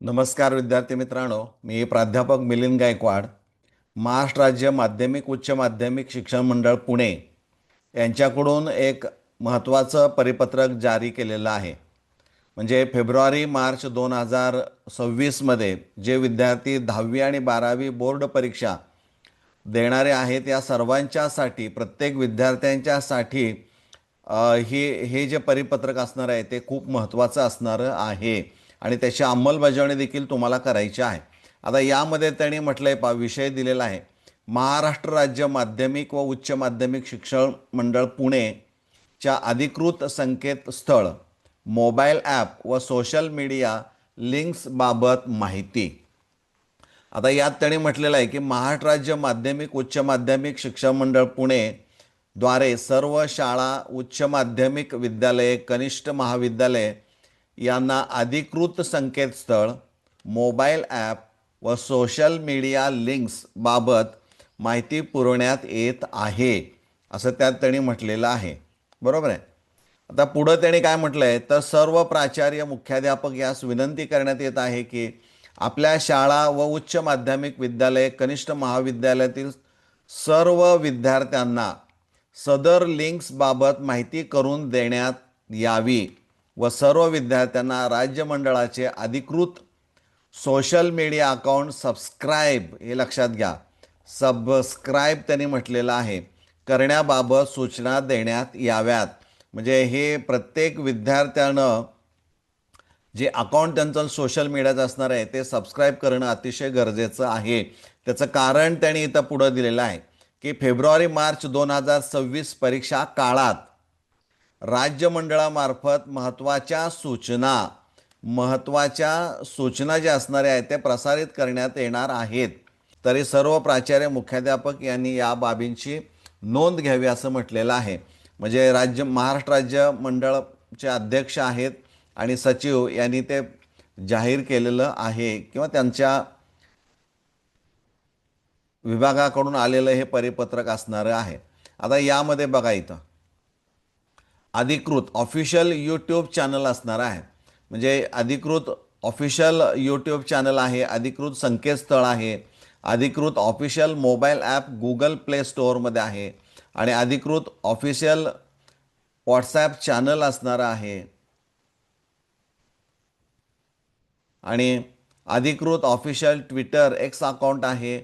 नमस्कार विद्यार्थी मित्रांनो मी प्राध्यापक मिलिंद गायकवाड महाराष्ट्र राज्य माध्यमिक उच्च माध्यमिक शिक्षण मंडळ पुणे यांच्याकडून एक महत्त्वाचं परिपत्रक जारी केलेलं आहे. म्हणजे फेब्रुवारी मार्च दोन हजार सव्वीसमध्ये जे विद्यार्थी दहावी आणि बारावी बोर्ड परीक्षा देणारे आहेत या सर्वांच्यासाठी प्रत्येक विद्यार्थ्यांच्यासाठी हे हे जे परिपत्रक असणार आहे ते खूप महत्त्वाचं असणारं आहे. आणि त्याची अंमलबजावणी देखील तुम्हाला करायची आहे. आता यामध्ये त्यांनी म्हटलं आहे पा विषय दिलेला आहे. महाराष्ट्र राज्य माध्यमिक व उच्च माध्यमिक शिक्षण मंडळ पुणेच्या अधिकृत संकेतस्थळ मोबाईल ॲप व सोशल मीडिया लिंक्सबाबत माहिती. आता यात त्यांनी म्हटलेलं आहे की महाराष्ट्र राज्य माध्यमिक उच्च माध्यमिक शिक्षण मंडळ पुणे द्वारे सर्व शाळा उच्च माध्यमिक विद्यालये कनिष्ठ महाविद्यालये यांना अधिकृत संकेतस्थळ मोबाईल ॲप व सोशल मीडिया लिंक्सबाबत माहिती पुरवण्यात येत आहे असं त्यात त्यांनी म्हटलेलं आहे. बरोबर आहे? आता पुढं त्यांनी काय म्हटलं आहे तर सर्व प्राचार्य मुख्याध्यापक यास विनंती करण्यात येत आहे की आपल्या शाळा व उच्च माध्यमिक विद्यालय कनिष्ठ महाविद्यालयातील सर्व विद्यार्थ्यांना सदर लिंक्सबाबत माहिती करून देण्यात यावी. व सर्व विद्यार्थ्यांना राज्य मंडळाचे अधिकृत सोशल मीडिया अकाउंट सबस्क्राईब हे लक्षात घ्या. सबस्क्राईब त्यांनी म्हटलेलं आहे. करण्याबाबत सूचना देण्यात याव्यात. म्हणजे हे प्रत्येक विद्यार्थ्यानं जे अकाउंट त्यांचं सोशल मीडियाचं असणार आहे ते सबस्क्राईब करणं अतिशय गरजेचं आहे. त्याचं कारण त्यांनी इथं पुढं दिलेलं आहे की फेब्रुवारी मार्च दोन हजार सव्वीस परीक्षा काळात राज्य मंडळामार्फत महत्त्वाच्या सूचना महत्त्वाच्या सूचना ज्या असणाऱ्या आहेत त्या प्रसारित करण्यात येणार आहेत. तरी सर्व प्राचार्य मुख्याध्यापक यांनी या बाबींची नोंद घ्यावी असं म्हटलेलं आहे. म्हणजे राज्य महाराष्ट्र राज्य मंडळचे अध्यक्ष आहेत आणि सचिव यांनी ते जाहीर केलेलं आहे किंवा त्यांच्या विभागाकडून आलेलं हे परिपत्रक असणारं आहे. आता यामध्ये बघा इथं. अधिकृत ऑफिशियल यूट्यूब चॅनल असणार आहे. म्हणजे अधिकृत ऑफिशियल यूट्यूब चॅनल आहे अधिकृत संकेतस्थळ आहे अधिकृत official mobile app Google play स्टोअरमध्ये आहे आणि अधिकृत ऑफिशियल व्हॉट्सॲप चॅनल असणार आहे. आणि अधिकृत ऑफिशियल ट्विटर एक्स अकाउंट आहे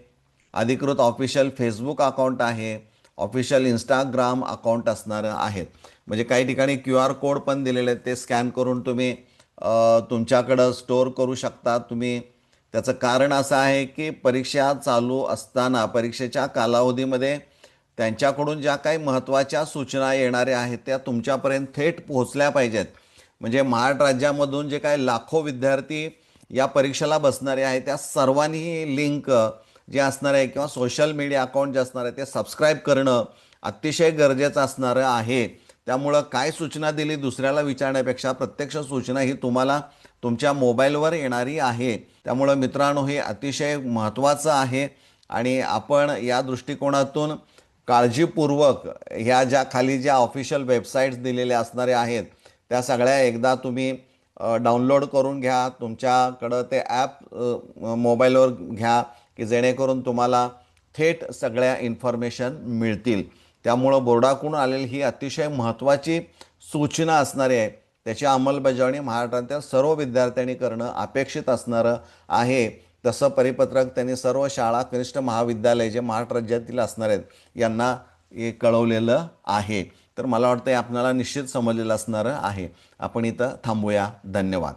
अधिकृत ऑफिशियल फेसबुक अकाउंट आहे ऑफिशियल इंस्टाग्राम अकाउंट असणारं आहेत. म्हणजे काही ठिकाणी क्यू आर कोड पण दिलेले आहेत ते स्कॅन करून तुम्ही तुमच्याकडं स्टोअर करू शकता. तुम्ही त्याचं कारण असं आहे की परीक्षा चालू असताना परीक्षेच्या कालावधीमध्ये त्यांच्याकडून ज्या काही महत्त्वाच्या सूचना येणाऱ्या आहेत त्या तुमच्यापर्यंत थेट पोहोचल्या पाहिजेत. म्हणजे महाराष्ट्र राज्यामधून जे काही लाखो विद्यार्थी या परीक्षेला बसणारे आहेत त्या सर्वांनी ही लिंक जे असणार आहे किंवा सोशल मीडिया अकाउंट जे असणार आहे ते सबस्क्राईब करणं अतिशय गरजेचं असणारं आहे. त्यामुळं काय सूचना दिली दुसऱ्याला विचारण्यापेक्षा प्रत्यक्ष सूचना ही तुम्हाला तुमच्या मोबाईलवर येणारी आहे. त्यामुळं मित्रांनो हे अतिशय महत्त्वाचं आहे आणि आपण या दृष्टिकोनातून काळजीपूर्वक ह्या ज्या खाली ज्या ऑफिशियल वेबसाईट्स दिलेल्या असणाऱ्या आहेत त्या सगळ्या एकदा तुम्ही डाउनलोड करून घ्या. तुमच्याकडं ते ॲप मोबाईलवर घ्या. की जेणेकरून तुम्हाला थेट सगळ्या इन्फॉर्मेशन मिळतील. त्यामुळं बोर्डाकडून आलेली ही अतिशय महत्त्वाची सूचना असणारी आहे. त्याची अंमलबजावणी महाराष्ट्रातल्या सर्व विद्यार्थ्यांनी करणं अपेक्षित असणारं आहे. तसं परिपत्रक त्यांनी सर्व शाळा कनिष्ठ महाविद्यालय जे महाराष्ट्र राज्यातील असणार आहेत यांना हे कळवलेलं आहे. तर मला वाटतं हे आपल्याला निश्चित समजलेलं असणारं आहे. आपण इथं थांबूया. धन्यवाद.